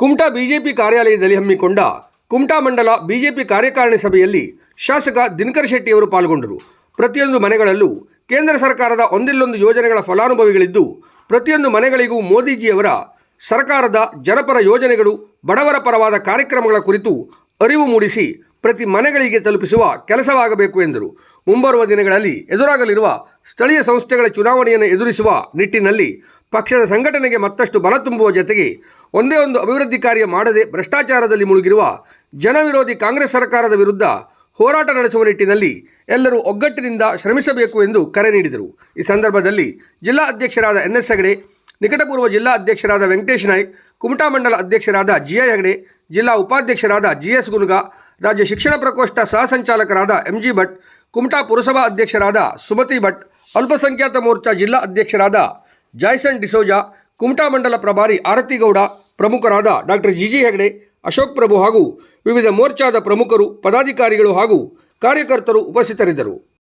Kumta BJP ಕಾರ್ಯಾಲಯದಲ್ಲಿ ಹಮ್ಮಿಕೊಂಡ ಕುಮಟಾ ಮಂಡಲ BJP ಕಾರ್ಯಕಾರಿಣಿ ಸಭೆಯಲ್ಲಿ ಶಾಸಕ ದಿನಕರ್ ಶೆಟ್ಟಿಯವರು ಪಾಲ್ಗೊಂಡರು. ಪ್ರತಿಯೊಂದು ಮನೆಗಳಲ್ಲೂ ಕೇಂದ್ರ ಸರ್ಕಾರದ ಒಂದಿಲ್ಲೊಂದು ಯೋಜನೆಗಳ ಫಲಾನುಭವಿಗಳಿದ್ದು, ಪ್ರತಿಯೊಂದು ಮನೆಗಳಿಗೂ ಮೋದಿಜಿಯವರ ಸರ್ಕಾರದ ಜನಪರ ಯೋಜನೆಗಳು ಬಡವರ ಪರವಾದ ಕಾರ್ಯಕ್ರಮಗಳ ಕುರಿತು ಅರಿವು ಮೂಡಿಸಿ ಪ್ರತಿ ಮನೆಗಳಿಗೆ ತಲುಪಿಸುವ ಕೆಲಸವಾಗಬೇಕು ಎಂದರು. ಮುಂಬರುವ ದಿನಗಳಲ್ಲಿ ಎದುರಾಗಲಿರುವ ಸ್ಥಳೀಯ ಸಂಸ್ಥೆಗಳ ಚುನಾವಣೆಯನ್ನು ಎದುರಿಸುವ ನಿಟ್ಟಿನಲ್ಲಿ ಪಕ್ಷದ ಸಂಘಟನೆಗೆ ಮತ್ತಷ್ಟು ಬಲ ತುಂಬುವ ಜತೆಗೆ ಒಂದೇ ಒಂದು ಅಭಿವೃದ್ಧಿ ಕಾರ್ಯ ಮಾಡದೆ ಭ್ರಷ್ಟಾಚಾರದಲ್ಲಿ ಮುಳುಗಿರುವ ಜನವಿರೋಧಿ ಕಾಂಗ್ರೆಸ್ ಸರ್ಕಾರದ ವಿರುದ್ಧ ಹೋರಾಟ ನಡೆಸುವ ನಿಟ್ಟಿನಲ್ಲಿ ಎಲ್ಲರೂ ಒಗ್ಗಟ್ಟಿನಿಂದ ಶ್ರಮಿಸಬೇಕು ಎಂದು ಕರೆ ನೀಡಿದರು. ಈ ಸಂದರ್ಭದಲ್ಲಿ ಜಿಲ್ಲಾ ಅಧ್ಯಕ್ಷರಾದ ಎನ್ ಎಸ್ ಹೆಗಡೆ, ನಿಕಟಪೂರ್ವ ಜಿಲ್ಲಾ ಅಧ್ಯಕ್ಷರಾದ ವೆಂಕಟೇಶ್ ನಾಯ್ಕ್, ಕುಮಟಾ ಮಂಡಲ ಅಧ್ಯಕ್ಷರಾದ ಜಿ ಐ ಹೆಗಡೆ, ಜಿಲ್ಲಾ ಉಪಾಧ್ಯಕ್ಷರಾದ ಜಿ ಎಸ್ ಗುನುಗ, ರಾಜ್ಯ ಶಿಕ್ಷಣ ಪ್ರಕೋಷ್ಠ ಸಹ ಸಂಚಾಲಕರಾದ ಎಂ ಜಿ ಭಟ್, ಕುಮಟಾ ಪುರಸಭಾ ಅಧ್ಯಕ್ಷರಾದ ಸುಮತಿ ಭಟ್, ಅಲ್ಪಸಂಖ್ಯಾತ ಮೋರ್ಚಾ ಜಿಲ್ಲಾ ಅಧ್ಯಕ್ಷರಾದ ಜಾಯ್ಸನ್ ಡಿಸೋಜಾ, ಕುಮಟಾ ಮಂಡಲ ಪ್ರಭಾರಿ ಆರತಿಗೌಡ, ಪ್ರಮುಖರಾದ doctor G G Hegde, Ashok Prabhu ಹಾಗೂ ವಿವಿಧ ಮೋರ್ಚಾದ ಪ್ರಮುಖರು, ಪದಾಧಿಕಾರಿಗಳು ಹಾಗೂ ಕಾರ್ಯಕರ್ತರು ಉಪಸ್ಥಿತರಿದ್ದರು.